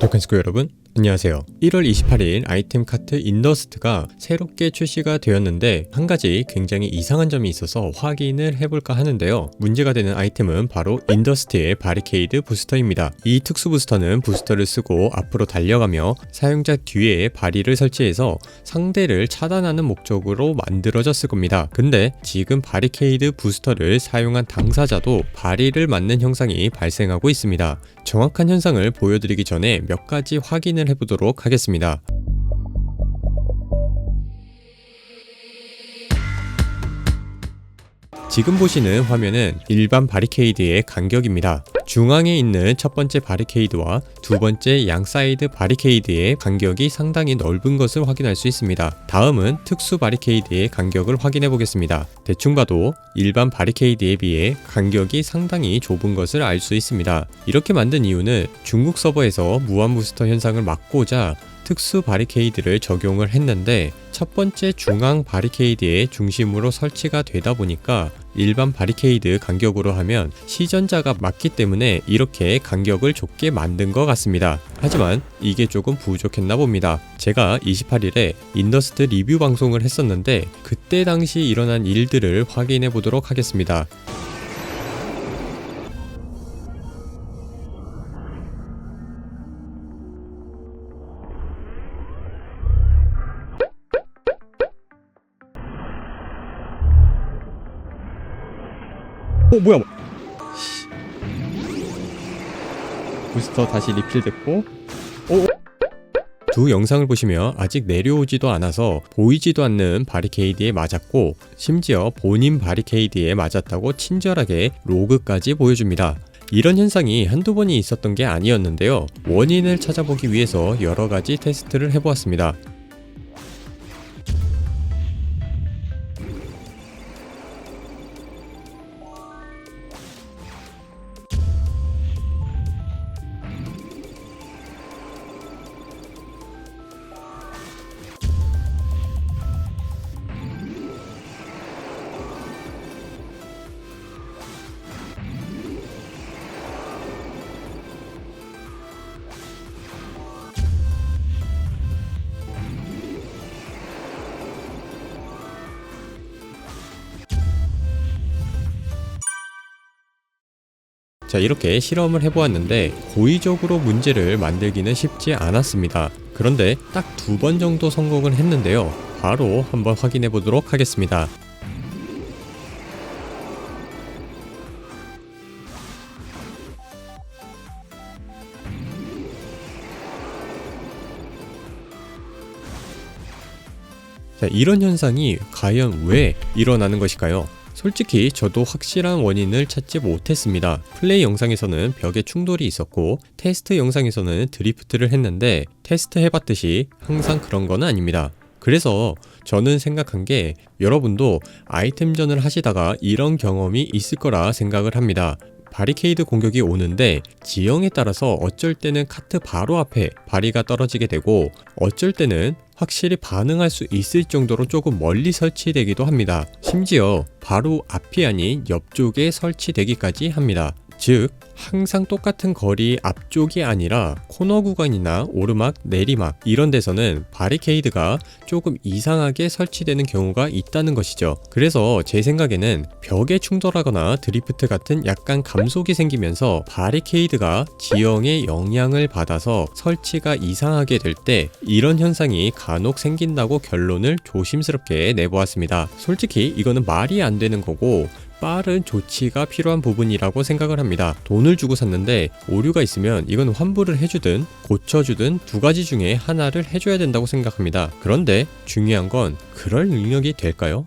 토큰스코 여러분 안녕하세요. 1월 28일 아이템 카트 인더스트가 새롭게 출시가 되었는데 한 가지 굉장히 이상한 점이 있어서 확인을 해볼까 하는데요. 문제가 되는 아이템은 바로 인더스트의 바리케이드 부스터입니다. 이 특수 부스터는 부스터를 쓰고 앞으로 달려가며 사용자 뒤에 바리를 설치해서 상대를 차단하는 목적으로 만들어졌을 겁니다. 근데 지금 바리케이드 부스터를 사용한 당사자도 바리를 맞는 현상이 발생하고 있습니다. 정확한 현상을 보여드리기 전에 몇 가지 확인을 해보도록 하겠습니다. 지금 보시는 화면은 일반 바리케이드의 간격입니다. 중앙에 있는 첫 번째 바리케이드와 두 번째 양 사이드 바리케이드의 간격이 상당히 넓은 것을 확인할 수 있습니다. 다음은 특수 바리케이드의 간격을 확인해 보겠습니다. 대충 봐도 일반 바리케이드에 비해 간격이 상당히 좁은 것을 알 수 있습니다. 이렇게 만든 이유는 중국 서버에서 무한 부스터 현상을 막고자 특수 바리케이드를 적용을 했는데 첫 번째 중앙 바리케이드의 중심으로 설치가 되다 보니까 일반 바리케이드 간격으로 하면 시전자가 맞기 때문에 이렇게 간격을 좁게 만든 것 같습니다. 하지만 이게 조금 부족했나 봅니다. 제가 28일에 인더스트 리뷰 방송을 했었는데 그때 당시 일어난 일들을 확인해 보도록 하겠습니다. 어 뭐야 씨. 부스터 다시 리필됐고 어? 두 영상을 보시면 아직 내려오지도 않아서 보이지도 않는 바리케이드에 맞았고 심지어 본인 바리케이드에 맞았다고 친절하게 로그까지 보여줍니다. 이런 현상이 한두 번이 있었던 게 아니었는데요. 원인을 찾아보기 위해서 여러 가지 테스트를 해보았습니다. 자 이렇게 실험을 해보았는데 고의적으로 문제를 만들기는 쉽지 않았습니다. 그런데 딱 두 번 정도 성공을 했는데요. 바로 한번 확인해 보도록 하겠습니다. 자, 이런 현상이 과연 왜 일어나는 것일까요? 솔직히 저도 확실한 원인을 찾지 못했습니다. 플레이 영상에서는 벽에 충돌이 있었고 테스트 영상에서는 드리프트를 했는데 테스트 해봤듯이 항상 그런 건 아닙니다. 그래서 저는 생각한 게 여러분도 아이템전을 하시다가 이런 경험이 있을 거라 생각을 합니다. 바리케이드 공격이 오는데 지형에 따라서 어쩔 때는 카트 바로 앞에 바리가 떨어지게 되고 어쩔 때는 확실히 반응할 수 있을 정도로 조금 멀리 설치되기도 합니다. 심지어 바로 앞이 아닌 옆쪽에 설치되기까지 합니다. 즉, 항상 똑같은 거리 앞쪽이 아니라 코너 구간이나 오르막, 내리막 이런 데서는 바리케이드가 조금 이상하게 설치되는 경우가 있다는 것이죠. 그래서 제 생각에는 벽에 충돌하거나 드리프트 같은 약간 감속이 생기면서 바리케이드가 지형에 영향을 받아서 설치가 이상하게 될 때 이런 현상이 간혹 생긴다고 결론을 조심스럽게 내보았습니다. 솔직히 이거는 말이 안 되는 거고 빠른 조치가 필요한 부분이라고 생각을 합니다. 돈을 주고 샀는데 오류가 있으면 이건 환불을 해주든 고쳐주든 두 가지 중에 하나를 해줘야 된다고 생각합니다. 그런데 중요한 건 그럴 능력이 될까요?